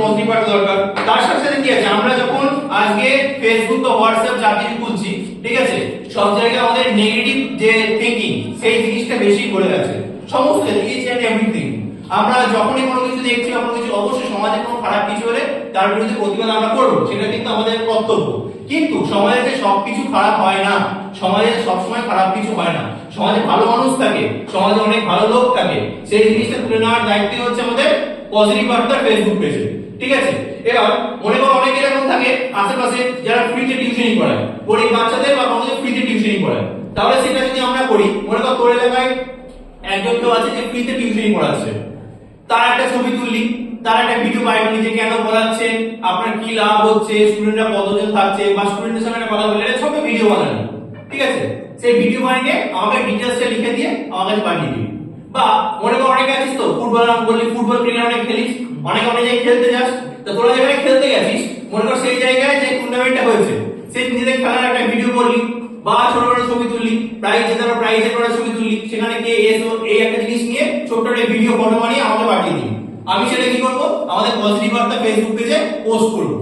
Positive বার্তা দরকার। তার সাথে সাথে কি আছে? আমরা যখন আজকে ফেসবুক বা হোয়াটসঅ্যাপ যা কিছু খুলছি, ঠিক আছে? সব জায়গায় আমাদের নেগেটিভ যে থিঙ্কিং সেই জিনিসটা বেশি করে গেছে। সমস্ত ইচ এন্ড এভরিথিং আমরা যখনই কোনো কিছু দেখছি, কোনো কিছু অবশ্যই সমাজে কোনো খারাপ কিছু হলে তার বিরুদ্ধে প্রতিবাদ আমরা করব। সেটা কিন্তু আমাদের কর্তব্য। কিন্তু সমাজে যে সবকিছু খারাপ হয় না, সমাজে সবসময় খারাপ কিছু হয় না। সমাজে ভালো মানুষ থাকে, সমাজে অনেক ভালো লোক থাকে। সেই জিনিসটা তুলে নেওয়ার দায়িত্ব হচ্ছে আমাদের পজিটিভ বার্তা ফেসবুক পেজে ঠিক আছে? এবার মনে করো অনেক এরকম থাকে আশেপাশে যারা ফ্রিতে টিউশনই পড়ায়। গরিব বাচ্চাদের বা আমাদের ফ্রিতে টিউশনই পড়ায়। তাহলে সেটা যদি আমরা করি, মনে করো তোর এলাকায় একজন কেউ আছে যে ফ্রিতে টিউশনই পড়াচ্ছে। তার একটা ছবি তুললি, তার একটা ভিডিও বানাবি যে কেন পড়াচ্ছে, আপনার কি লাভ হচ্ছে স্টুডেন্টরা কতজন থাকছে, বা স্টুডেন্টের সঙ্গে কথা বলে ছোট ভিডিও বানানো। ঠিক আছে? সেই ভিডিও বানিয়ে আমাকে ডিটেলসটা লিখে দিয়ে আমার কাছে পাঠিয়ে দিবি। বা মনে কর অনেকে আছিস তো, ফুটবল বললি, ফুটবল ক্রিকেট অনেক খেলিস, অনেক অনেক জায়গায় খেলতে যাস, তো তোরা যেখানে খেলতে গেছিস, মনে কর সেই জায়গায় যে টুর্নামেন্টটা হয়েছে, সেই নিজেদের খেলার একটা ভিডিও করলি, বা ছোট ছোট ছবি তুললি প্রাইজ জেতার প্রাইজ এর ছবি তুললি, সেখানে গিয়ে এসো, এই একটা জিনিস নিয়ে ছোট্ট একটা ভিডিও ফটো বানিয়ে আমাকে পাঠিয়ে দিবি। আমি সেটা কি করব? আমাদের পজিটিভ বার্তা ফেসবুক পেজে পোস্ট করব।